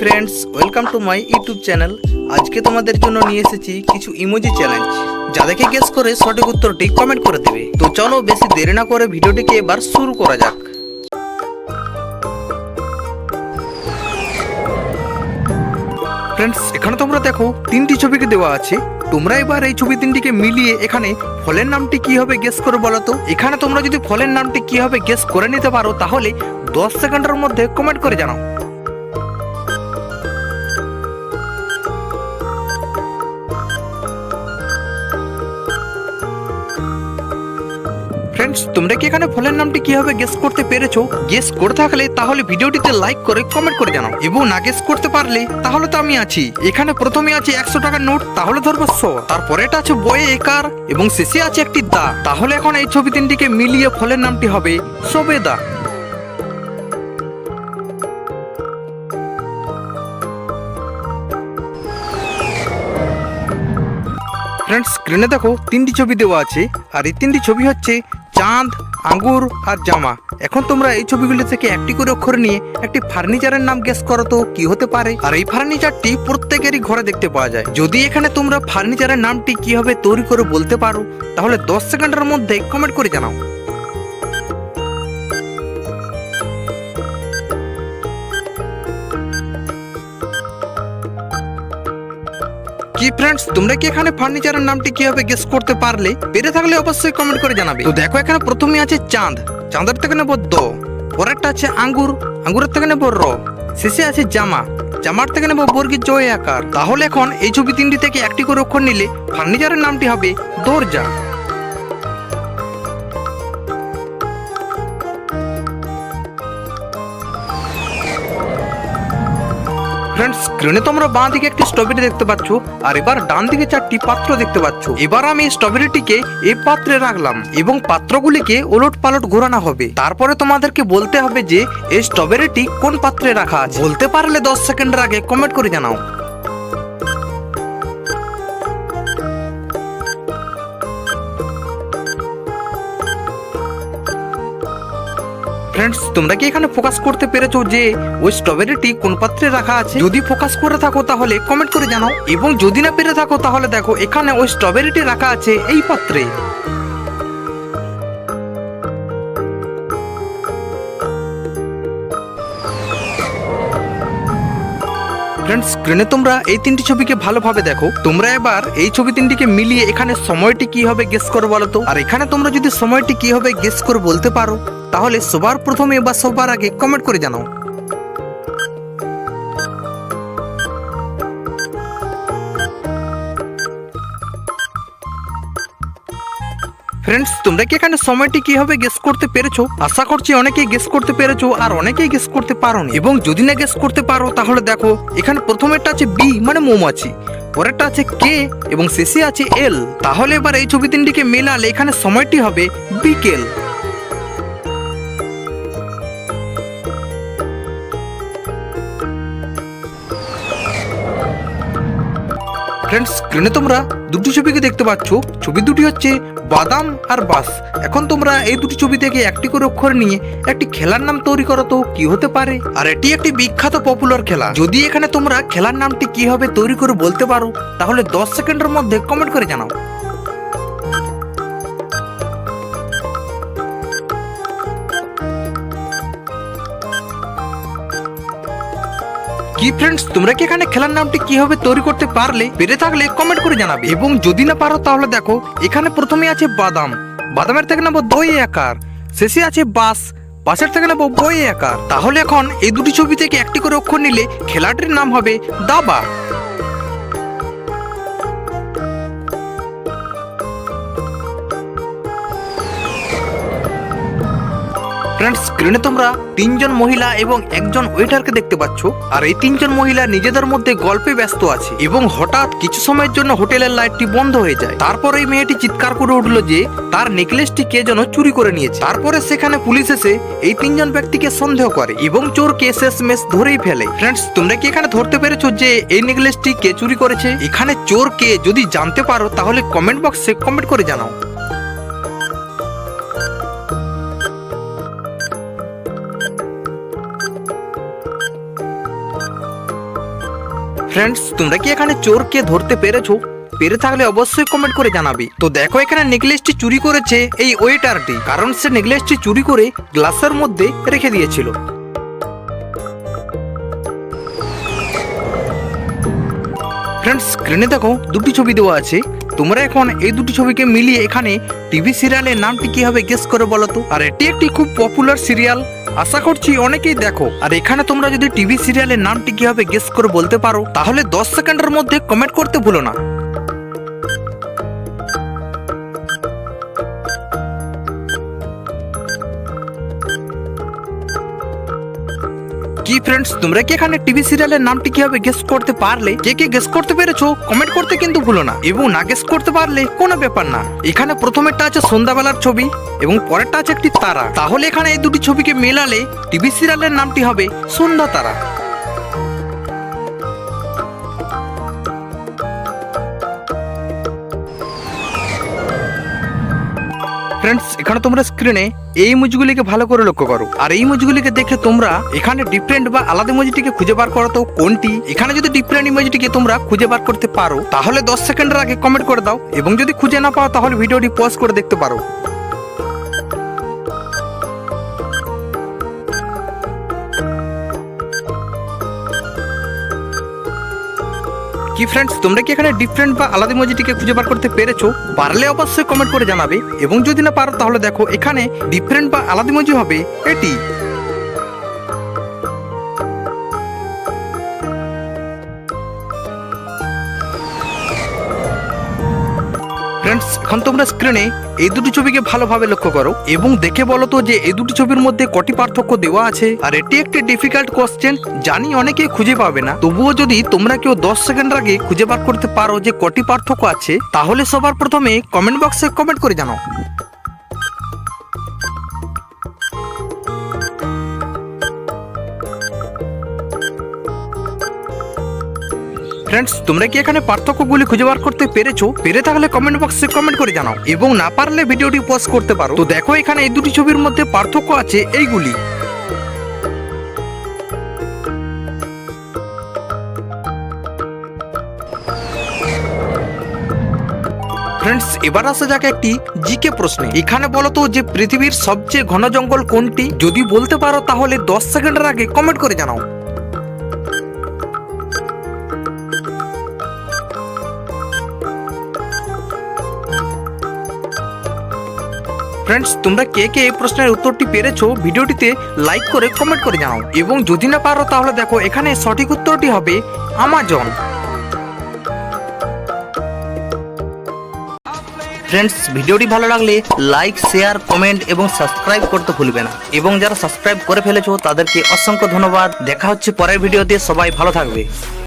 Friends welcome to my YouTube channel আজকে তোমাদের জন্য নিয়ে এসেছি কিছু ইমোজি চ্যালেঞ্জ যা দেখে গেস করে সঠিক উত্তরটি কমেন্ট করে দেবে। তো চলো বেশি দেরি না করে ভিডিওটিকে এবার শুরু করা যাক। ফ্রেন্ডস এখানে তোমরা দেখো, তিনটি ছবিকে দেওয়া আছে। তোমরা এবার এই ছবি তিনটিকে মিলিয়ে এখানে ফলের নামটি কি হবে গেস করে বলো তো? এখানে তোমরা যদি ফলের নামটি কি হবে গেস করে নিতে পারো, তাহলে দশ সেকেন্ডের মধ্যে কমেন্ট করে জানাও। ফ্রেন্ডস তোমরা কি এখানে ফলের নামটি কীভাবে গেস করতে পেরেছ? গেস করে থাকলে তাহলে ভিডিওটিতে লাইক করে কমেন্ট করে জানাও। এবং না গেস করতে পারলে তাহলে তো আমি আছি। এখানে প্রথমে আছে একশো টাকার নোট, তাহলে ধরবো শ। তারপরে এটা আছে বয়ে একার, এবং শেষে আছে একটি দা। তাহলে এখন এই ছবি তিনটিকে মিলিয়ে ফলের নামটি হবে সবেদা ফ্রেন্ডস স্ক্রিনে দেখো, তিনটি ছবি দেওয়া আছে। আর এই তিনটি ছবি হচ্ছে চাঁদ, আঙ্গুর আর জামা। এখন তোমরা এই ছবিগুলি থেকে একটি করে অক্ষর নিয়ে একটি ফার্নিচারের নাম গেস করো তো, কি হতে পারে? আর এই ফার্নিচারটি প্রত্যেকেরই ঘরে দেখতে পাওয়া যায়। যদি এখানে তোমরা ফার্নিচারের নামটি কীভাবে তৈরি করে বলতে পারো, তাহলে দশ সেকেন্ডের মধ্যে কমেন্ট করে জানাও। কি ফ্রেন্ডস তোমরা কি এখানে ফার্নিচারের নামটি কীভাবে গেস করতে পারলে? পেরে থাকলে অবশ্যই কমেন্ট করে জানাবে। তো দেখো, এখানে প্রথমে আছে চাঁদ। চাঁদের থেকে নেব দ। পরেরটা আছে আঙ্গুর। আঙ্গুরের থেকে নেব র। শেষে আছে জামা। জামার থেকে নেব বর্গীর জয় আকার। তাহলে এখন এই ছবি তিনটি থেকে একটি করে অক্ষর নিলে ফার্নিচারের নামটি হবে দরজা। ফ্রেন্ডস স্ক্রিনে তোমরা বাঁ দিকে একটি স্ট্রবেরি দেখতে পাচ্ছ, আর এবার ডান দিকে চারটি পাত্র দেখতে পাচ্ছ। এবার আমি এই স্ট্রবেরিটিকে এই পাত্রে রাখলাম এবং পাত্রগুলিকে ওলট পালট ঘোরানো হবে। তারপরে তোমাদেরকে বলতে হবে যে, এই স্ট্রবেরিটি কোন পাত্রে রাখা আছে। বলতে পারলে দশ সেকেন্ডের আগে কমেন্ট করে জানাও। ফ্রেন্ডস তোমরা কি এখানে ফোকাস করতে পেরেছ যে ওই স্ট্রবেরিটি কোন পাত্রে রাখা আছে? যদি ফোকাস করে থাকো তাহলে কমেন্ট করে জানাও। এবং যদি না পেরে থাকো তাহলে দেখো, এখানে ওই স্ট্রবেরিটি রাখা আছে এই পাত্রে। ফ্রেন্ডস স্ক্রিনে তোমরা এই তিনটি ছবিকে ভালোভাবে দেখো। তোমরা এবার এই ছবি তিনটিকে মিলিয়ে এখানে সময়টি কি হবে গেস করো বলো তো। আর এখানে তোমরা যদি সময়টি কি হবে গেস করে বলতে পারো, তাহলে সবার প্রথমে বা সবার আগে কমেন্ট করে জানাও। ফ্রেন্ডস তোমরা কি এখানে সময়টি কীভাবে গেস করতে পেরেছ? আশা করছি অনেকেই গেস করতে পেরেছ আর অনেকেই গেস করতে পারো এবং যদি না গেস করতে পারো, তাহলে দেখো, এখানে প্রথমেরটা আছে বি মানে মৌমাছি। পরেরটা আছে কে এবং শেষে আছে এল তাহলে এবার এই ছবি তিনটিকে মেলালে এখানে সময়টি হবে বিকেল। ফ্রেন্ডস স্ক্রিনে তোমরা দুটি ছবিকে দেখতে পাচ্ছ। ছবি দুটি হচ্ছে বাদাম আর বাস। এখন তোমরা এই দুটি ছবি থেকে একটি করে অক্ষর নিয়ে একটি খেলার নাম তৈরি করো তো, কি হতে পারে? আর এটি একটি বিখ্যাত পপুলার খেলা। যদি এখানে তোমরা খেলার নামটি কি হবে তৈরি করে বলতে পারো, তাহলে দশ সেকেন্ডের মধ্যে কমেন্ট করে জানাও। ফ্রেন্ডস তোমরা কি এখানে খেলার নামটি কীভাবে তৈরি করতে পারলে? পেরে থাকলে কমেন্ট করে জানাবে। এবং যদি না পারো তাহলে দেখো, এখানে প্রথমে আছে বাদাম। বাদামের থেকে নেব দই আকার শেষে আছে বাস বাসের থেকে নেব বই আকার তাহলে এখন এই দুটি ছবি থেকে একটি করে অক্ষর নিলে খেলাটির নাম হবে দাবা। ফ্রেন্ডস স্ক্রিনে তোমরা তিনজন মহিলা এবং একজন ওয়েটারকে দেখতে পাচ্ছ। আর এই তিনজন মহিলা নিজেদের মধ্যে গল্পে ব্যস্ত আছে এবং হঠাৎ কিছু সময়ের জন্য হোটেলের লাইটটি বন্ধ হয়ে যায়। তারপর এই মেয়েটি চিৎকার করে উঠল যে, তার নেকলেসটি কে যেন চুরি করে নিয়েছে। তারপরে সেখানে পুলিশ এসে এই তিনজন ব্যক্তিকে সন্দেহ করে এবং চোরকে শেষমেশ ধরেই ফেলে। ফ্রেন্ডস তোমরা কি এখানে ধরতে পেরেছ যে, এই নেকলেসটি কে চুরি করেছে? এখানে চোর কে যদি জানতে পারো, তাহলে কমেন্ট বক্সে কমেন্ট করে জানাও। ফ্রেন্ডস তোমরা কি এখানে চোরকে ধরতে পেরেছ? পেরে থাকলে অবশ্যই কমেন্ট করে জানাবি। তো দেখো এখানে নেকলেসটি চুরি করেছে এই ওয়েটারটি কারণ সে নেকলেসটি চুরি করে গ্লাসের মধ্যে রেখে দিয়েছিল। ফ্রেন্ডস স্ক্রিনে দেখো দুটি ছবি দেওয়া আছে। তোমরা এখন এই দুটি ছবিকে মিলিয়ে এখানে টিভি সিরিয়ালের নামটি কি হবে গেস করে বলো তো? আর এটি একটি খুব পপুলার সিরিয়াল আশা করছি অনেকেই দেখো। আর এখানে তোমরা যদি টিভি সিরিয়ালের নামটি কীভাবে গেস করে বলতে পারো, তাহলে দশ সেকেন্ডের মধ্যে কমেন্ট করতে ভুলো না। কি ফ্রেন্ডস তোমরা কি এখানে টিভি সিরিয়ালের নামটি কীভাবে গেস করতে পারলে? কে কে গেস করতে পেরেছ কমেন্ট করতে কিন্তু ভুলো না। এবং না গেস করতে পারলে কোনো ব্যাপার না। এখানে প্রথমেরটা আছে সন্ধ্যাবেলার ছবি এবং পরেরটা আছে একটি তারা। তাহলে এখানে এই দুটি ছবিকে মেলালে টিভি সিরিয়ালের নামটি হবে সন্ধ্যা তারা। ফ্রেন্ডস এখানে তোমরা স্ক্রিনে এই মুজগুলিকে ভালো করে লক্ষ্য করো। আর এই মুজগুলিকে দেখে তোমরা এখানে ডিফারেন্ট বা আলাদা ইমোজিটিকে খুঁজে বার করো তো কোনটি? এখানে যদি ডিফারেন্ট ইমোজিটিকে তোমরা খুঁজে বার করতে পারো, তাহলে দশ সেকেন্ডের আগে কমেন্ট করে দাও এবং যদি খুঁজে না পাও, তাহলে ভিডিওটি পজ করে দেখতে পারো। কি ফ্রেন্ডস তোমরা কি এখানে ডিফারেন্ট বা আলাদা ইমোজিটিকে খুঁজে বার করতে পেরেছ? পারলে অবশ্যই কমেন্ট করে জানাবে। এবং যদি না পারো, তাহলে দেখো, এখানে ডিফারেন্ট বা আলাদা ইমোজি হবে। এটি ফ্রেন্ডস এখন তোমরা স্ক্রিনে এই দুটি ছবিকে ভালোভাবে লক্ষ্য করো এবং দেখে বলো তো যে এই দুটি ছবির মধ্যে কটি পার্থক্য দেওয়া আছে। আর এটি একটি ডিফিকাল্ট কোশ্চেন জানি অনেকে খুঁজে পাবে না। তবুও যদি তোমরা কেউ দশ সেকেন্ড আগে খুঁজে বার করতে পারো যে কটি পার্থক্য আছে, তাহলে সবার প্রথমে কমেন্ট বক্সে কমেন্ট করে জানাও। ফ্রেন্ডস তোমরা কি এখানে পার্থক্যগুলি খুঁজে বার করতে পেরেছ? পেরে থাকলে কমেন্ট বক্সে কমেন্ট করে জানাও। এবং না পারলে ভিডিওটি পজ করতে পারো। তো দেখো, এখানে এই দুটি ছবির মধ্যে পার্থক্য আছে এইগুলি। ফ্রেন্ডস এবার আসা যাক একটি জিকে প্রশ্নে। এখানে বলো তো যে পৃথিবীর সবচেয়ে ঘন জঙ্গল কোনটি? যদি বলতে পারো তাহলে দশ সেকেন্ডের আগে কমেন্ট করে জানাও। ফ্রেন্ডস তোমরা কে কে এই প্রশ্নের উত্তরটি পেরেছ, ভিডিওটিতে লাইক করে কমেন্ট করে জানাও। এবং যদি না পারো, তাহলে দেখো, এখানে সঠিক উত্তরটি হবে আমাজন ফ্রেন্ডস ভিডিওটি ভালো লাগলে লাইক শেয়ার কমেন্ট এবং সাবস্ক্রাইব করতে ভুলবে না। এবং যারা সাবস্ক্রাইব করে ফেলেছো, তাদেরকে অসংখ্য ধন্যবাদ। দেখা হচ্ছে পরের ভিডিওতে, সবাই ভালো থাকবে।